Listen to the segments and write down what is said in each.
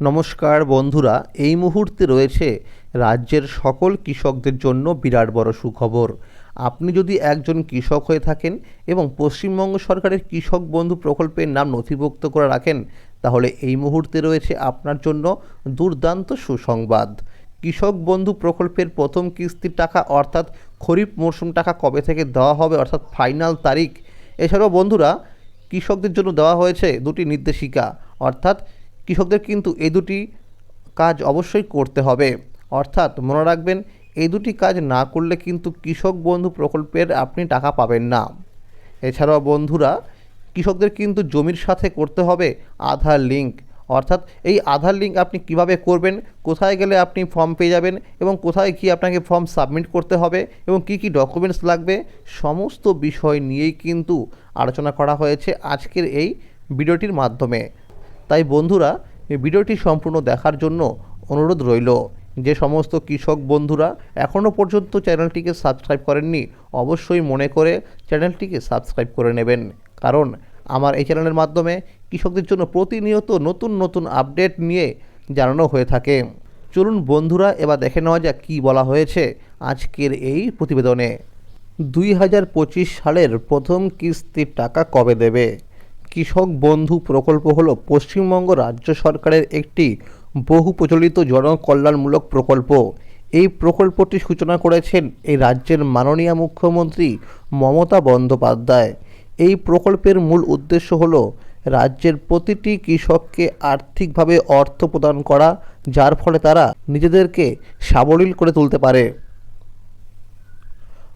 নমস্কার বন্ধুরা, এই মুহূর্তে রয়েছে রাজ্যের সকল কৃষকদের জন্য বিরাট বড় সুখবর। আপনি যদি একজন কৃষক হয়ে থাকেন এবং পশ্চিমবঙ্গ সরকারের কৃষক বন্ধু প্রকল্পের নাম নথিভুক্ত করে রাখেন, তাহলে এই মুহূর্তে রয়েছে আপনার জন্য দুর্দান্ত সুসংবাদ। কৃষক বন্ধু প্রকল্পের প্রথম কিস্তির টাকা অর্থাৎ খরিফ মরশুম টাকা কবে থেকে দেওয়া হবে অর্থাৎ ফাইনাল তারিখ? এছাড়াও বন্ধুরা, কৃষকদের জন্য দেওয়া হয়েছে দুটি নির্দেশিকা, অর্থাৎ কৃষকদের কিন্তু এই দুটি কাজ অবশ্যই করতে হবে। অর্থাৎ মনে রাখবেন, এই দুটি কাজ না করলে কিন্তু কৃষক বন্ধু প্রকল্পের আপনি টাকা পাবেন না। এছাড়াও বন্ধুরা, কৃষকদের কিন্তু জমির সাথে করতে হবে আধার লিঙ্ক। অর্থাৎ এই আধার লিঙ্ক আপনি কীভাবে করবেন, কোথায় গেলে আপনি ফর্ম পেয়ে যাবেন এবং কোথায় গিয়ে আপনাকে ফর্ম সাবমিট করতে হবে এবং কি কি ডকুমেন্টস লাগবে, সমস্ত বিষয় নিয়েই কিন্তু আলোচনা করা হয়েছে আজকের এই ভিডিওটির মাধ্যমে। তাই বন্ধুরা, এই ভিডিওটি সম্পূর্ণ দেখার জন্য অনুরোধ রইল। যে সমস্ত কৃষক বন্ধুরা এখনও পর্যন্ত চ্যানেলটিকে সাবস্ক্রাইব করেননি, অবশ্যই মনে করে চ্যানেলটিকে সাবস্ক্রাইব করে নেবেন। কারণ, আমার এই চ্যানেলের মাধ্যমে কৃষকদের জন্য প্রতিনিয়ত নতুন নতুন আপডেট নিয়ে জানানো হয়ে থাকে। চলুন বন্ধুরা, এবার দেখে নেওয়া যাক কী বলা হয়েছে আজকের এই প্রতিবেদনে। দুই হাজার পঁচিশ সালের প্রথম কিস্তির টাকা কবে দেবে? কৃষক বন্ধু প্রকল্প হলো পশ্চিমবঙ্গ রাজ্য সরকারের একটি বহু প্রচলিত জনকল্যাণমূলক প্রকল্প। এই প্রকল্পটি সূচনা করেছেন এই রাজ্যের মাননীয় মুখ্যমন্ত্রী মমতা বন্দ্যোপাধ্যায়। এই প্রকল্পের মূল উদ্দেশ্য হল রাজ্যের প্রতিটি কৃষককে আর্থিকভাবে অর্থ প্রদান করা, যার ফলে তারা নিজেদেরকে সাবলীল করে তুলতে পারে।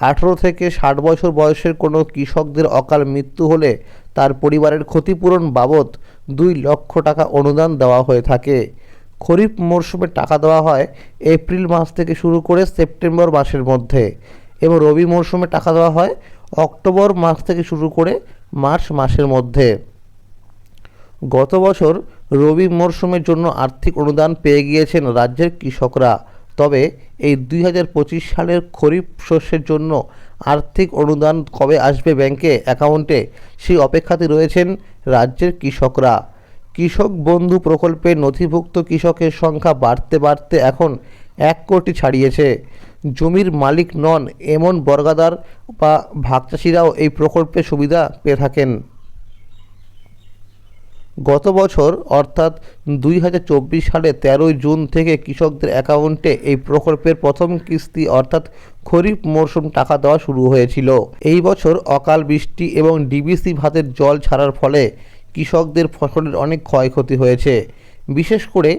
আঠেরো থেকে ষাট বছর বয়সের কোনো কৃষকদের অকাল মৃত্যু হলে তার পরিবারের ক্ষতিপূরণ বাবদ দুই লক্ষ টাকা অনুদান দেওয়া হয়ে থাকে। খরিফ মরশুমে টাকা দেওয়া হয় এপ্রিল মাস থেকে শুরু করে সেপ্টেম্বর মাসের মধ্যে। এবং রবি মরশুমে টাকা দেওয়া হয় অক্টোবর মাস থেকে শুরু করে মার্চ মাসের মধ্যে। গত বছর রবি মরশুমের জন্য আর্থিক অনুদান পেয়ে গিয়েছেন রাজ্যের কৃষকরা। তবে এই দুই হাজার পঁচিশ সালের খরিফ শস্যের জন্য আর্থিক অনুদান কবে আসবে ব্যাংকে অ্যাকাউন্টে? সেই অপেক্ষাতে রয়েছেন রাজ্যের কৃষকরা। কৃষক বন্ধু প্রকল্পে নথিভুক্ত কৃষকের সংখ্যা বাড়তে বাড়তে এখন এক কোটি ছাড়িয়েছে। জমির মালিক নন এমন বর্গাদার বা ভাগচাষিরাও এই প্রকল্পের সুবিধা পেয়ে থাকেন। গত বছর, অর্থাৎ দুই হাজার চব্বিশ সালে তেরোই জুন থেকে কৃষকদের অ্যাকাউন্টে এই প্রকল্পের প্রথম কিস্তি, অর্থাৎ খরিফ মরশুম টাকা দেওয়া শুরু হয়েছিল। এই বছর অকাল বৃষ্টি এবং ডিবিসি ভাতের জল ছাড়ার ফলে কৃষকদের ফসলের অনেক ক্ষয়ক্ষতি হয়েছে, বিশেষ করে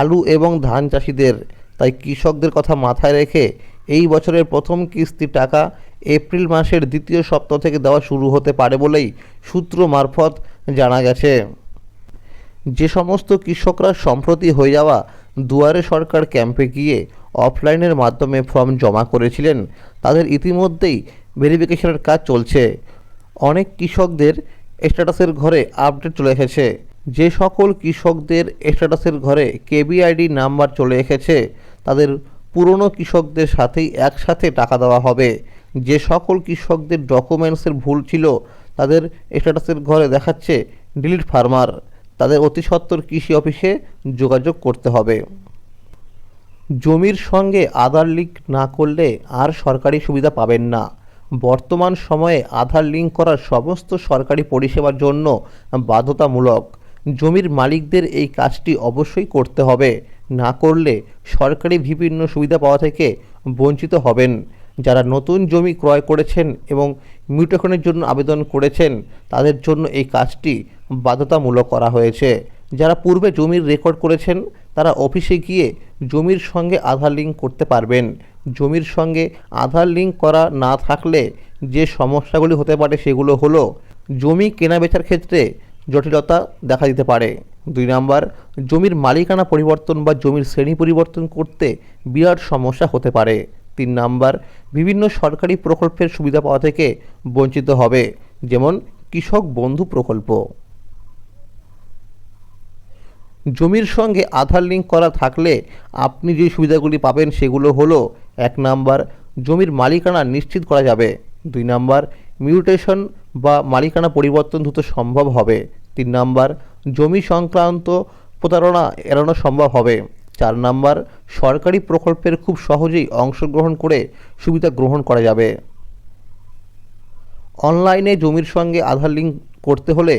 আলু এবং ধান চাষিদের। তাই কৃষকদের কথা মাথায় রেখে এই বছরের প্রথম কিস্তি টাকা এপ্রিল মাসের দ্বিতীয় সপ্তাহ থেকে দেওয়া শুরু হতে পারে বলেই সূত্র মারফত জানা গেছে। যে সমস্ত কৃষকরা সম্প্রতি হয়ে যাওয়া দুয়ারে সরকার ক্যাম্পে গিয়ে অফলাইনের মাধ্যমে ফর্ম জমা করেছিলেন, তাদের ইতিমধ্যেই ভেরিফিকেশনের কাজ চলছে। অনেক কৃষকদের স্ট্যাটাসের ঘরে আপডেট চলে এসেছে। যে সকল কৃষকদের স্ট্যাটাসের ঘরে কেবিআইডি নাম্বার চলে এসেছে, তাদের পুরনো কৃষকদের সাথেই একসাথে টাকা দেওয়া হবে। যে সকল কৃষকদের ডকুমেন্টসের ভুল ছিল, তাদের স্ট্যাটাসের ঘরে দেখাচ্ছে ডিলিট ফার্মার। তাদের অতি কৃষি অফিসে যোগাযোগ করতে হবে। জমির সঙ্গে আধার লিঙ্ক না করলে আর সরকারি সুবিধা পাবেন না। বর্তমান সময়ে আধার লিঙ্ক করার সমস্ত সরকারি পরিষেবার জন্য বাধ্যতামূলক। জমির মালিকদের এই কাজটি অবশ্যই করতে হবে। না করলে সরকারি বিভিন্ন সুবিধা পাওয়া থেকে বঞ্চিত হবেন। যারা নতুন জমি ক্রয় করেছেন এবং মিউটেশনের জন্য আবেদন করেছেন, তাদের জন্য এই কাজটি বাধ্যতামূলক করা হয়েছে। যারা পূর্বে জমির রেকর্ড করেছেন, তারা অফিসে গিয়ে জমির সঙ্গে আধার লিঙ্ক করতে পারবেন। জমির সঙ্গে আধার লিঙ্ক করা না থাকলে যে সমস্যাগুলি হতে পারে সেগুলো হলো, জমি কেনা বেচার ক্ষেত্রে জটিলতা দেখা দিতে পারে। দুই নাম্বার, জমির মালিকানা পরিবর্তন বা জমির শ্রেণি পরিবর্তন করতে বিরাট সমস্যা হতে পারে। তিন নাম্বার, বিভিন্ন সরকারি প্রকল্পের সুবিধা পাওয়া থেকে বঞ্চিত হবে, যেমন কৃষক বন্ধু প্রকল্প। জমির সঙ্গে আধার লিঙ্ক করা থাকলে আপনি যে সুবিধাগুলি পাবেন সেগুলো হলো, এক নাম্বার, জমির মালিকানা নিশ্চিত করা যাবে। দুই নাম্বার মিউটেশন বা মালিকানা পরিবর্তন দ্রুত সম্ভব হবে। তিন নাম্বার, জমি সংক্রান্ত প্রতারণা এড়ানো সম্ভব হবে। চার নাম্বার, সরকারি প্রকল্পের খুব সহজেই অংশগ্রহণ করে সুবিধা গ্রহণ করা যাবে। অনলাইনে জমির সঙ্গে আধার লিঙ্ক করতে হলে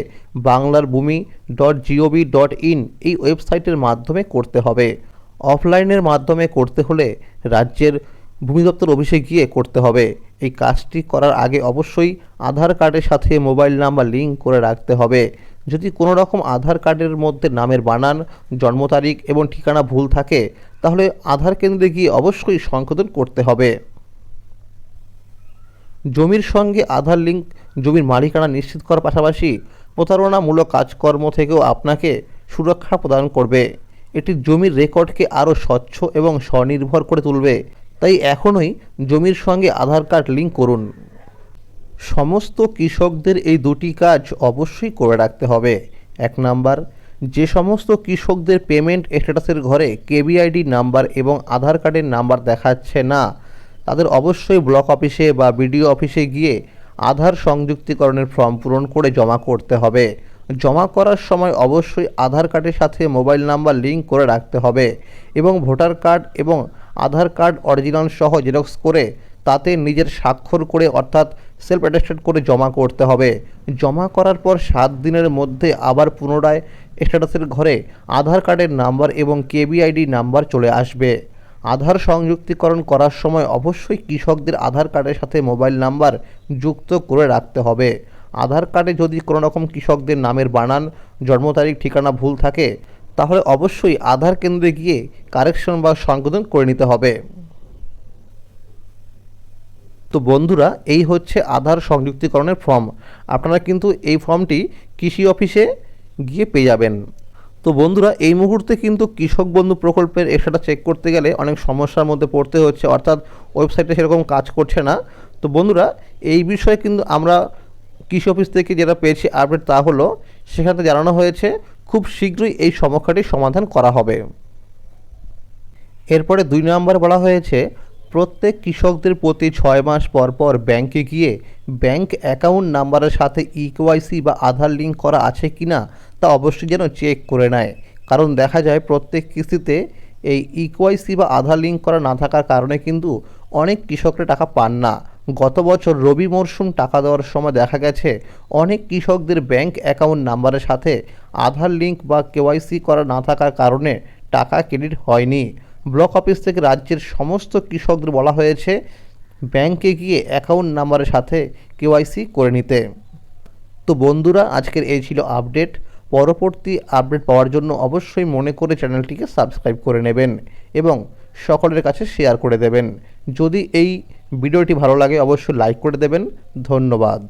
বাংলার ভূমি ডট জিওভি ডট ইন এই ওয়েবসাইটের মাধ্যমে করতে হবে। অফলাইনের মাধ্যমে করতে হলে রাজ্যের ভূমি দপ্তর অফিসে গিয়ে করতে হবে। এই কাজটি করার আগে অবশ্যই আধার কার্ডের সাথে মোবাইল নাম্বার লিঙ্ক করে রাখতে হবে। যদি কোনো রকম আধার কার্ডের মধ্যে নামের বানান, জন্ম তারিখ এবং ঠিকানা ভুল থাকে, তাহলে আধার কেন্দ্রে গিয়ে অবশ্যই সংশোধন করতে হবে। জমির সঙ্গে আধার লিঙ্ক, জমির মালিকানা নিশ্চিত করার পাশাপাশি প্রতারণামূলক কাজকর্ম থেকেও আপনাকে সুরক্ষা প্রদান করবে। এটি জমির রেকর্ডকে আরও স্বচ্ছ এবং স্বনির্ভর করে তুলবে। তাই এখনই জমির সঙ্গে আধার কার্ড লিঙ্ক করুন। সমস্ত কৃষকদের এই দুটি কাজ অবশ্যই করে রাখতে হবে। এক নাম্বার, যে সমস্ত কৃষকদের পেমেন্ট স্ট্যাটাসের ঘরে কেবিআইডি নাম্বার এবং আধার কার্ডের নাম্বার দেখাচ্ছে না, তাদের অবশ্যই ব্লক অফিসে বা বিডিও অফিসে গিয়ে আধার সংযুক্তিকরণের ফর্ম পূরণ করে জমা করতে হবে। জমা করার সময় অবশ্যই আধার কার্ডের সাথে মোবাইল নাম্বার লিঙ্ক করে রাখতে হবে এবং ভোটার কার্ড এবং আধার কার্ড অরিজিনাল সহ জেরক্স করে তাতে নিজের স্বাক্ষর করে অর্থাৎ সেলফ অ্যাটেস্টেড করে জমা করতে হবে। জমা করার পর সাত দিনের মধ্যে আবার পুনরায় স্ট্যাটাসের ঘরে আধার কার্ডের নাম্বার এবং কেবিআইডি নাম্বার চলে আসবে। আধার সংযুক্তিকরণ করার সময় অবশ্যই কৃষকদের আধার কার্ডের সাথে মোবাইল নাম্বার যুক্ত করে রাখতে হবে। আধার কার্ডে যদি কোনো রকম কৃষকদের নামের বানান, জন্ম তারিখ, ঠিকানা ভুল থাকে, তাহলে অবশ্যই আধার কেন্দ্রে গিয়ে কারেকশন বা সংশোধন করে নিতে হবে। তো বন্ধুরা, এই হচ্ছে আধার সংযুক্তিকরণের ফর্ম। আপনারা কিন্তু এই ফর্মটি কৃষি অফিসে গিয়ে পেয়ে যাবেন। তো বন্ধুরা, এই মুহূর্তে কিন্তু কৃষক বন্ধু প্রকল্পের এক্সট্রাটা চেক করতে গেলে অনেক সমস্যার মধ্যে পড়তে হচ্ছে, অর্থাৎ ওয়েবসাইটে সেরকম কাজ করছে না। তো বন্ধুরা, এই বিষয়ে কিন্তু আমরা কৃষি অফিস থেকে যেটা পেয়েছি আপডেট তা হলো, সেখানে জানানো হয়েছে, খুব শীঘ্রই এই সমস্যাটির সমাধান করা হবে। এরপরে দুই নম্বর বলা হয়েছে প্রত্যেক কৃষকদের প্রতি ছয় মাস পর পর ব্যাংকে গিয়ে ব্যাংক অ্যাকাউন্ট নাম্বারের সাথে ইকেওয়াইসি বা আধার লিঙ্ক করা আছে কি না তা অবশ্যই যেন চেক করে নেয়। কারণ দেখা যায় প্রত্যেক কিস্তিতে এই ইকোয়াইসি বা আধার লিঙ্ক করা না থাকার কারণে কিন্তু অনেক কৃষকরা টাকা পান না। গত বছর রবি মরশুম টাকা দেওয়ার সময় দেখা গেছে অনেক কৃষকদের ব্যাংক অ্যাকাউন্ট নাম্বারের সাথে আধার লিঙ্ক বা কেওয়াইসি করা না থাকার কারণে টাকা ক্রেডিট হয়নি। ব্লক অফিস থেকে রাজ্যের সমস্ত কৃষকদের বলা হয়েছে, ব্যাংকে গিয়ে অ্যাকাউন্ট নাম্বারের সাথে কেওয়াইসি করে নিতে। তো বন্ধুরা, আজকের এই ছিল আপডেট পরবর্তী আপডেট পাওয়ার জন্য অবশ্যই মনে করে চ্যানেলটিকে সাবস্ক্রাইব করে নেবেন এবং সকলের কাছে শেয়ার করে দেবেন। যদি এই ভিডিওটি ভালো লাগে, অবশ্যই লাইক করে দেবেন। ধন্যবাদ।